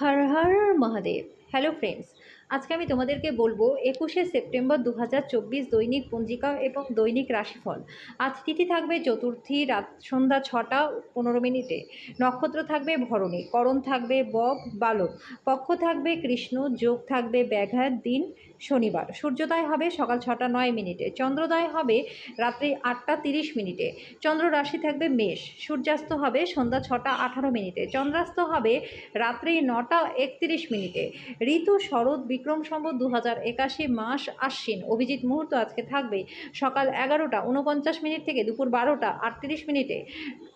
हर Har Mahadev. Hello friends আজকে আমি তোমাদেরকে বলব একুশে সেপ্টেম্বর দু হাজার চব্বিশ দৈনিক পঞ্জিকা এবং দৈনিক রাশিফল। আজ তিথি থাকবে চতুর্থী, রাত সন্ধ্যা ছটা, পনেরো মিনিটে। নক্ষত্র থাকবে ভরণী, করণ থাকবে বক বালক। পক্ষ থাকবে কৃষ্ণ, যোগ থাকবে ব্যাঘাত, দিন, শনিবার। সূর্যোদয় হবে সকাল ছটা নয় মিনিটে। চন্দ্রোদয় হবে রাত্রি আটটা তিরিশ মিনিটে। চন্দ্র রাশি থাকবে মেষ। সূর্যাস্ত হবে সন্ধ্যা ছটা আঠারো মিনিটে। চন্দ্রাস্ত হবে রাত্রি নটা একত্রিশ মিনিটে। ঋতু শরৎ বিক্রম সম্বত দু হাজার একাশি মাস আশ্বিন। অভিজিৎ মুহূর্ত আজকে থাকবে সকাল এগারোটা উনপঞ্চাশ মিনিট থেকে দুপুর বারোটা আটত্রিশ মিনিটে।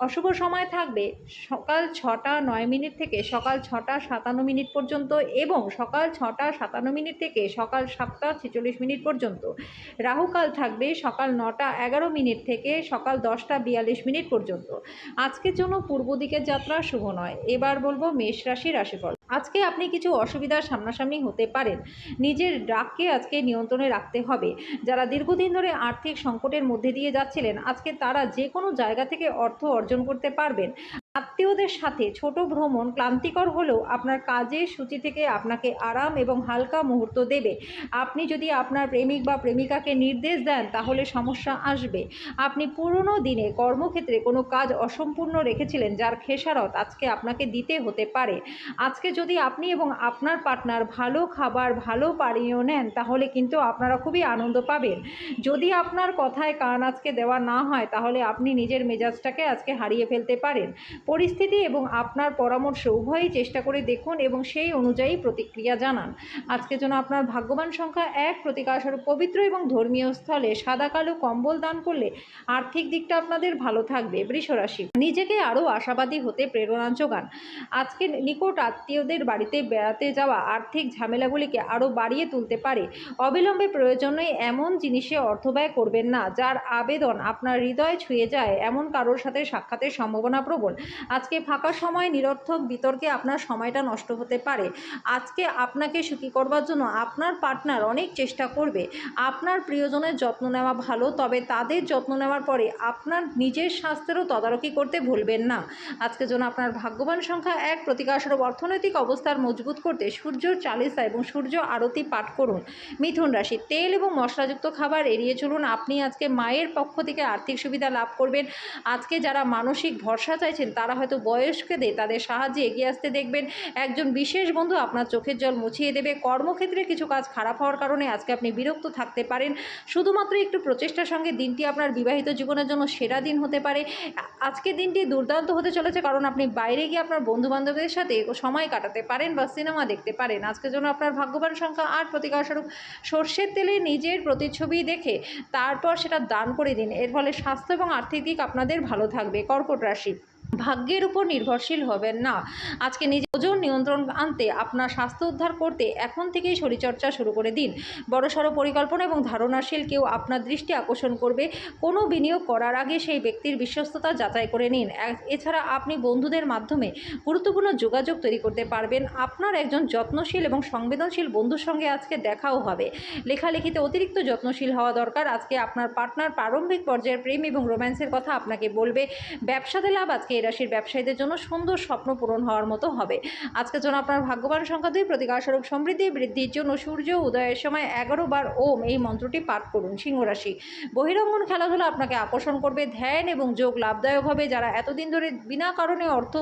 অশুভ সময় থাকবে সকাল ছটা নয় মিনিট থেকে সকাল ছটা সাতান্ন মিনিট পর্যন্ত এবং সকাল ছটা সাতান্ন মিনিট থেকে সকাল সাতটা ছেচল্লিশ মিনিট পর্যন্ত। রাহুকাল থাকবে সকাল নটা এগারো মিনিট থেকে সকাল দশটা বিয়াল্লিশ মিনিট পর্যন্ত। আজকের জন্য পূর্ব দিকের যাত্রা শুভ নয়। এবার বলব মেষ রাশি রাশিফল। আজকে আপনি কিছু অসুবিধার সামনাসামনি হতে পারেন। নিজের ডাককে আজকে নিয়ন্ত্রণে রাখতে হবে। যারা দীর্ঘদিন ধরে আর্থিক সংকটের মধ্যে দিয়ে যাচ্ছিলেন, আজকে তারা যে কোনো জায়গা থেকে অর্থ অর্জন করতে পারবেন। আত্মীয়দের সাথে ছোট ভ্রমণ ক্লান্তিকর হলেও আপনার কাজের সূচি থেকে আপনাকে আরাম এবং হালকা মুহূর্ত দেবে। আপনি যদি আপনার প্রেমিক বা প্রেমিকাকে নির্দেশ দেন, তাহলে সমস্যা আসবে। আপনি পুরনো দিনে কর্মক্ষেত্রে কোনো কাজ অসম্পূর্ণ রেখেছিলেন, যার খেসারত আজকে আপনাকে দিতে হতে পারে। আজকে যদি আপনি এবং আপনার পার্টনার ভালো খাবার, ভালো পানীয় নেন, তাহলে কিন্তু আপনারা খুবই আনন্দ পাবেন। যদি আপনার কথায় কান আজকে দেওয়া না হয়, তাহলে আপনি নিজের মেজাজটাকে আজকে হারিয়ে ফেলতে পারেন। পরিস্থিতি এবং আপনার পরামর্শ উভয়ই চেষ্টা করে দেখুন এবং সেই অনুযায়ী প্রতিক্রিয়া জানান। আজকে যেন আপনার ভাগ্যবান সংখ্যা এক প্রতিকারস্বরূপ পবিত্র এবং ধর্মীয় স্থলে সাদা, কালো, কম্বল দান করলে আর্থিক দিকটা আপনাদের ভালো থাকবে। বৃষরাশি, নিজেকে আরও আশাবাদী হতে প্রেরণা যোগান। আজকে নিকট আত্মীয়দের বাড়িতে বেড়াতে যাওয়া আর্থিক ঝামেলাগুলিকে আরও বাড়িয়ে তুলতে পারে। অবিলম্বে প্রয়োজনে এমন জিনিসে অর্থ ব্যয় করবেন না, যার আবেদন আপনার হৃদয় ছুঁয়ে যায়, এমন কারোর সাথে সাক্ষাতের সম্ভাবনা প্রবল। আজকে ফাঁকা সময়, নিরর্থক বিতর্কে আপনার সময়টা নষ্ট হতে পারে। আজকে আপনাকে সুখী করবার জন্য আপনার পার্টনার অনেক চেষ্টা করবে। আপনার প্রিয়জনের যত্ন নেওয়া ভালো, তবে তাদের যত্ন নেওয়ার পরে আপনার নিজের স্বাস্থ্যেরও তদারকি করতে ভুলবেন না। আজকে জন্য আপনার ভাগ্যবান সংখ্যা এক প্রতিকারস্বরূপ অর্থনৈতিক অবস্থার মজবুত করতে সূর্যর চালিসা এবং সূর্য আরতি পাঠ করুন। মিথুন রাশি, তেল এবং মশলাযুক্ত খাবার এড়িয়ে চলুন। আপনি আজকে মায়ের পক্ষ থেকে আর্থিক সুবিধা লাভ করবেন। আজকে যারা মানসিক ভরসা চাইছেন তারা হয়তো বয়স্কদের তাদের সাহায্যে এগিয়ে আসতে দেখবেন। একজন বিশেষ বন্ধু আপনার চোখের জল মুছিয়ে দেবে। কর্মক্ষেত্রে কিছু কাজ খারাপ হওয়ার কারণে আজকে আপনি বিরক্ত থাকতে পারেন। শুধুমাত্র একটু প্রচেষ্টার সঙ্গে দিনটি আপনার বিবাহিত জীবনের জন্য সেরা দিন হতে পারে। আজকের দিনটি দুর্দান্ত হতে চলেছে কারণ আপনি বাইরে গিয়ে আপনার বন্ধু বান্ধবদের সাথে সময় কাটাতে পারেন বা সিনেমা দেখতে পারেন। আজকের জন্য আপনার ভাগ্যবান সংখ্যা আট প্রতিকারস্বরূপ সর্ষের তেলে নিজের প্রতিচ্ছবি দেখে তারপর সেটা দান করে দিন। এর ফলে স্বাস্থ্য এবং আর্থিক দিক আপনাদের ভালো থাকবে। কর্কট রাশি। ভাগ্যের উপর নির্ভরশীল হবেন না। আজকে নিজের ওজন নিয়ন্ত্রণ আনতে আপনার স্বাস্থ্য উদ্ধার করতে এখন থেকেই শরীরচর্চা শুরু করে দিন। বড়সড় পরিকল্পনা এবং ধারণাশীল কেউ আপনার দৃষ্টি আকর্ষণ করবে। কোনো বিনিয়োগ করার আগে সেই ব্যক্তির বিশ্বস্ততা যাচাই করে নিন। এছাড়া আপনি বন্ধুদের মাধ্যমে গুরুত্বপূর্ণ যোগাযোগ তৈরি করতে পারবেন। আপনার একজন যত্নশীল এবং সংবেদনশীল বন্ধুর সঙ্গে আজকে দেখাও হবে। লেখালেখিতে অতিরিক্ত যত্নশীল হওয়া দরকার। আজকে আপনার পার্টনার প্রারম্ভিক পর্যায়ের প্রেম এবং রোম্যান্সের কথা আপনাকে বলবে। ব্যবসাতে লাভ আজকে এই রাশির ব্যবসায়ীদের জন্য সুন্দর স্বপ্ন পূরণ হওয়ার মতো হবে। আজকের জন্য আপনার ভাগ্যবান সংখ্যা দুই, প্রতিকারস্বরূপ সমৃদ্ধি, বৃদ্ধির জন্য সূর্য, উদয়ের সময় এগারো বার ওম এই মন্ত্রটি পাঠ করুন, সিংহ রাশি। বহিরঙ্গন খেলাধুলা আপনাকে আকর্ষণ করবে, ধ্যান এবং যোগ লাভদায়ক হবে যারা এতদিন ধরে বিনা কারণে অর্থ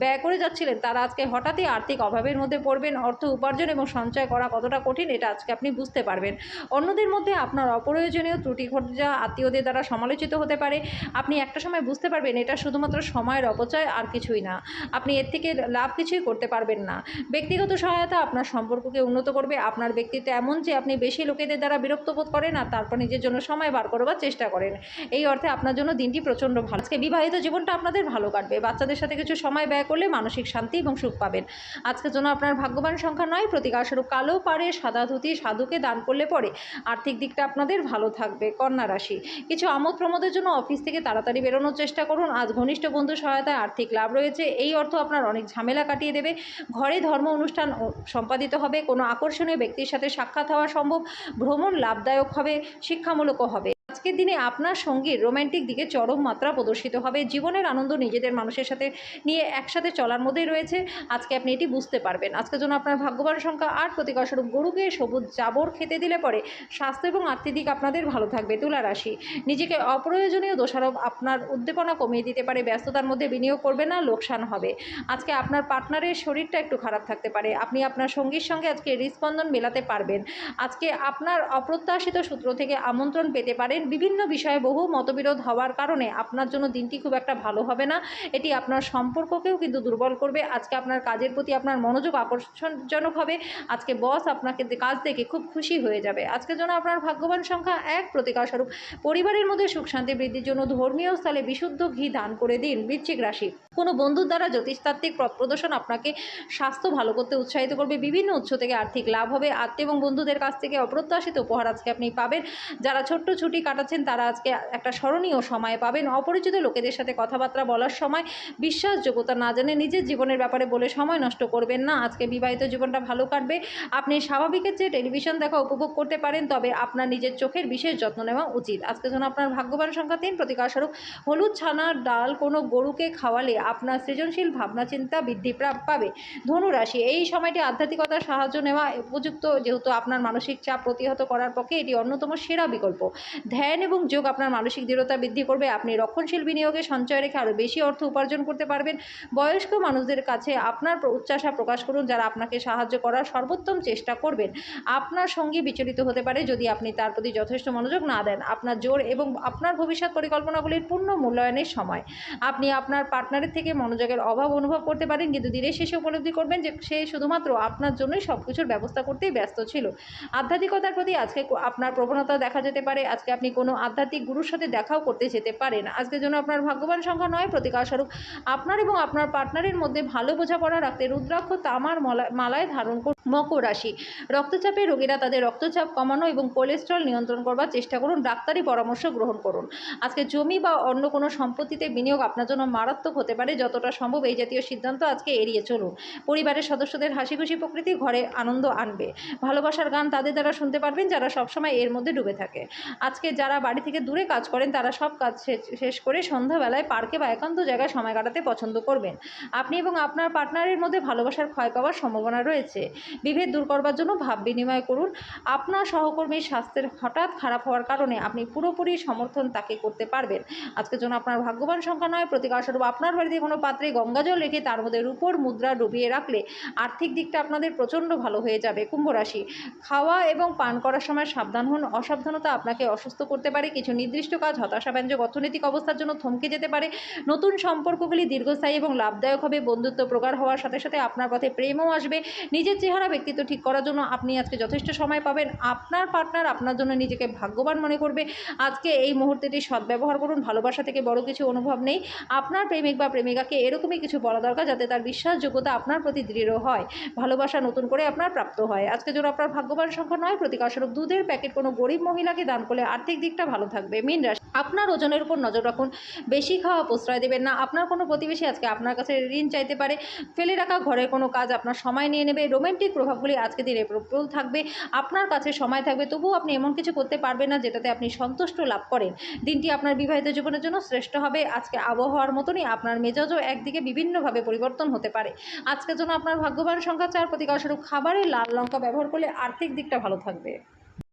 ব্যয় করে যাচ্ছিলেন, তারা আজকে হঠাৎই আর্থিক অভাবের মধ্যে পড়বেন। অর্থ উপার্জন এবং সঞ্চয় করা কতটা কঠিন, এটা আজকে আপনি বুঝতে পারবেন। অন্যদের মধ্যে আপনার অপ্রয়োজনীয় ত্রুটি ঘটজা আত্মীয়দের দ্বারা সমালোচিত হতে পারে। আপনি একটা সময় বুঝতে পারবেন, এটা শুধুমাত্র সময়ের অপচয় আর কিছুই না। আপনি এর থেকে লাভ কিছুই করতে পারবেন না। ব্যক্তিগত সহায়তা আপনার সম্পর্ককে উন্নত করবে। আপনার ব্যক্তিত্ব এমন যে আপনি বেশি লোকেদের দ্বারা বিরক্ত বোধ করেন আর তারপর নিজের জন্য সময় বার করবার চেষ্টা করেন। এই অর্থে আপনার জন্য দিনটি প্রচণ্ড ভালো। আজকে বিবাহিত জীবনটা আপনাদের ভালো কাটবে। বাচ্চাদের সাথে কিছু সময় ব্যয় করলে মানসিক শান্তি এবং সুখ পাবেন। আজকের জন্য আপনার ভাগ্যবান সংখ্যা নয়, প্রতিকারস্বরূপ কালো পাড়ে সাদা ধুতি, সাধুকে দান করলে পরে আর্থিক দিকটা আপনাদের ভালো থাকবে। কন্যা রাশি, কিছু আমোদ প্রমোদের জন্য অফিস থেকে তাড়াতাড়ি বেরোনোর চেষ্টা করুন। আজ ঘনিষ্ঠ বন্ধু সহায়তায় আর্থিক লাভ রয়েছে। এই অর্থ আপনার অনেক ঝামেলা কাটিয়ে দেবে। ঘরে ধর্ম অনুষ্ঠান সম্পাদিত হবে। কোনো আকর্ষণীয় ব্যক্তির সাথে সাক্ষাৎ হওয়া সম্ভব। ভ্রমণ লাভদায়ক হবে। শিক্ষামূলকও হবে। আজকের দিনে আপনার সঙ্গীর রোম্যান্টিক দিকে চরম মাত্রা প্রদর্শিত হবে। জীবনের আনন্দ নিজেদের মানুষের সাথে নিয়ে একসাথে চলার মধ্যেই রয়েছে। আজকে আপনি এটি বুঝতে পারবেন। আজকের জন্য আপনার ভাগ্যবান সংখ্যা আট। প্রতিকারস্বরূপ গরুকে সবুজ জাবর খেতে দিলে পরে স্বাস্থ্য এবং আর্থিক দিক আপনাদের ভালো থাকবে। তুলা রাশি, নিজেকে অপ্রয়োজনীয় দোষারোপ আপনার উদ্দীপনা কমিয়ে দিতে পারে। ব্যস্ততার মধ্যে বিনিয়োগ করবে না, লোকসান হবে। আজকে আপনার পার্টনারের শরীরটা একটু খারাপ থাকতে পারে। আপনি আপনার সঙ্গীর সঙ্গে আজকে হৃস্পন্দন মেলাতে পারবেন। আজকে আপনার অপ্রত্যাশিত সূত্র থেকে আমন্ত্রণ পেতে পারেন বিভিন্ন বিষয়ে বহু মতবিরোধ হওয়ার কারণে আপনার জন্য দিনটি খুব একটা ভালো হবে না। এটি আপনার সম্পর্ককেও কিন্তু দুর্বল করবে। আজকে আপনার কাজের প্রতি আপনার মনোযোগ আকর্ষণজনক হবে। আজকে বস আপনাকে কাজ দেখে খুব খুশি হয়ে যাবে। আজকের জন্য আপনার ভাগ্যবান সংখ্যা এক প্রতিকারস্বরূপ পরিবারের মধ্যে সুখ শান্তি বৃদ্ধির জন্য ধর্মীয় স্থলে বিশুদ্ধ ঘি দান করে দিন বৃশ্চিক রাশি। কোনো বন্ধুর দ্বারা জ্যোতিষতাত্ত্বিক পথ প্রদর্শন আপনাকে স্বাস্থ্য ভালো করতে উৎসাহিত করবে। বিভিন্ন উৎস থেকে আর্থিক লাভ হবে। আত্মীয় এবং বন্ধুদের কাছ থেকে অপ্রত্যাশিত উপহার আজকে আপনি পাবেন। যারা ছোট্ট ছুটি কাটাচ্ছেন তারা আজকে একটা স্মরণীয় সময় পাবেন। অপরিচিত লোকেদের সাথে কথাবার্তা বলার সময় বিশ্বাসযোগ্যতা না জেনে নিজের জীবনের ব্যাপারে বলে সময় নষ্ট করবেন না। আজকে বিবাহিত জীবনটা ভালো কাটবে। আপনি স্বাভাবিকের চেয়ে টেলিভিশন দেখা উপভোগ করতে পারেন, তবে আপনার নিজের চোখের বিশেষ যত্ন নেওয়া উচিত। আজকে যেন আপনার ভাগ্যবান সংখ্যা তিন প্রতিকারস্বরূপ হলুদ ছানার ডাল কোনো গরুকে খাওয়ালে আপনার সৃজনশীল ভাবনা, চিন্তা বৃদ্ধি পাবে। ধনুরাশি, এই সময়টি আধ্যাত্মিকতার সাহায্য নেওয়া উপযুক্ত। যেহেতু আপনার মানসিক চাপ প্রতিহত করার পক্ষে এটি অন্যতম সেরা বিকল্প। ধ্যান এবং যোগ আপনার মানসিক দৃঢ়তা বৃদ্ধি করবে। আপনি রক্ষণশীল বিনিয়োগে সঞ্চয় রেখে আরও বেশি অর্থ উপার্জন করতে পারবেন। বয়স্ক মানুষদের কাছে আপনার উচ্চাশা প্রকাশ করুন, যারা আপনাকে সাহায্য করার সর্বোত্তম চেষ্টা করবেন। আপনার সঙ্গী বিচলিত হতে পারে যদি আপনি তার প্রতি যথেষ্ট মনোযোগ না দেন। আপনার জোর এবং আপনার ভবিষ্যৎ পরিকল্পনাগুলির পূর্ণ মূল্যায়নের সময়। আপনি আপনার পার্টনারের থেকে মনোযোগের অভাব অনুভব করতে পারেন, কিন্তু দিনের শেষে উপলব্ধি করবেন যে সে শুধুমাত্র আপনার জন্যই সব কিছুর ব্যবস্থা করতেই ব্যস্ত ছিল। আধ্যাত্মিকতার প্রতি আজকে আপনার প্রবণতা দেখা যেতে পারে। আজকে আপনি কোনো আধ্যাত্মিক গুরুর সাথে দেখাও করতে যেতে পারেন আজকের জন্য আপনার ভাগ্যবান সংখ্যা নয় প্রতিকারস্বরূপ আপনার এবং আপনার পার্টনারের মধ্যে ভালো বোঝাপড়া রাখতে রুদ্রাক্ষ তামার মলা- মালায় ধারণ মকর রাশি। রক্তচাপের রোগীরা তাদের রক্তচাপ কমানো এবং কোলেস্ট্রল নিয়ন্ত্রণ করবার চেষ্টা করুন। ডাক্তারি পরামর্শ গ্রহণ করুন। আজকে জমি বা অন্য কোনো সম্পত্তিতে বিনিয়োগ আপনার জন্য মারাত্মক হতে পারে, যতটা সম্ভব এই জাতীয় সিদ্ধান্ত আজকে এড়িয়ে চলুন। পরিবারের সদস্যদের হাসি খুশি প্রকৃতি ঘরে আনন্দ আনবে। ভালোবাসার গান তাদের দ্বারা শুনতে পারবেন, যারা সবসময় এর মধ্যে ডুবে থাকে। আজকে যারা বাড়ি থেকে দূরে কাজ করেন, তারা সব কাজ শেষ- শেষ করে সন্ধ্যাবেলায় পার্কে বা একান্ত জায়গায় সময় কাটাতে পছন্দ করবেন। আপনি এবং আপনার পার্টনারের মধ্যে ভালোবাসার ক্ষয় পাওয়ার সম্ভাবনা রয়েছে। বিভেদ দূর করবার জন্য ভাব বিনিময় করুন। আপনার সহকর্মীর স্বাস্থ্যের হঠাৎ খারাপ হওয়ার কারণে আপনি পুরোপুরি সমর্থন তাকে করতে পারবেন। আজকের জন্য আপনার ভাগ্যবান সংখ্যা নয়, প্রতিকারস্বরূপ আপনার বাড়িতে কোনো পাত্রে গঙ্গাজল রেখে তার মধ্যে রূপোর মুদ্রা ডুবিয়ে রাখলে আর্থিক দিকটা আপনাদের প্রচণ্ড ভালো হয়ে যাবে। কুম্ভ রাশি, খাওয়া এবং পান করার সময় সাবধান হন। অসাবধানতা আপনাকে অসুস্থ করতে পারে। কিছু নির্দিষ্ট কাজ, হতাশাব্যঞ্জক অর্থনৈতিক অবস্থার জন্য থমকে যেতে পারে। নতুন সম্পর্কগুলি দীর্ঘস্থায়ী এবং লাভদায়ক হবে। বন্ধুত্ব প্রগাঢ় হওয়ার সাথে সাথে আপনার পথে প্রেমও আসবে। নিজের চেহারা ব্যক্তিত্ব ঠিক করার জন্য আপনি আজকে যথেষ্ট সময় পাবেন। আপনার পার্টনার আপনার জন্য নিজেকে ভাগ্যবান মনে করবে। আজকে এই মুহূর্তেটি সদ্ব্যবহার করুন, ভালোবাসা থেকে বড় কিছু অনুভব নেই। আপনার প্রেমিক বা প্রেমিকাকে এরকমই কিছু বলা দরকার যাতে তার বিশ্বাসযোগ্যতা আপনার প্রতি দৃঢ় হয়। ভালোবাসা নতুন করে আপনার প্রাপ্ত হয়। আজকে জন্য আপনার ভাগ্যবান সংখ্যা নয়, প্রতিকারস্বরূপ দুধের প্যাকেট কোনো গরিব মহিলাকে দান করলে আর্থিক দিকটা ভালো থাকবে। মিন রাশি আপনার ওজনের উপর নজর রাখুন। বেশি খাওয়া প্রশ্রয় দেবেন না। আপনার কোনো প্রতিবেশী আজকে আপনার কাছে ঋণ চাইতে পারে। ফেলে রাখা ঘরের কোনো কাজ আপনার সময় নিয়ে নেবে। রোমান্টিক প্রভাবগুলি আজকে দিনে প্রবল থাকবে। আপনার কাছে সময় থাকবে। তবুও আপনি এমন কিছু করতে পারবেন না যেটাতে আপনি সন্তুষ্ট লাভ করেন। দিনটি আপনার বিবাহিত জীবনের জন্য শ্রেষ্ঠ হবে। আজকে আবহাওয়ার মতনই আপনার মেজাজও একদিকে বিভিন্নভাবে পরিবর্তন হতে পারে। আজকের জন্য আপনার ভাগ্যবান সংখ্যা চার প্রতিকারস্বরূপ খাবারে লাল লঙ্কা ব্যবহার করলে আর্থিক দিকটা ভালো থাকবে।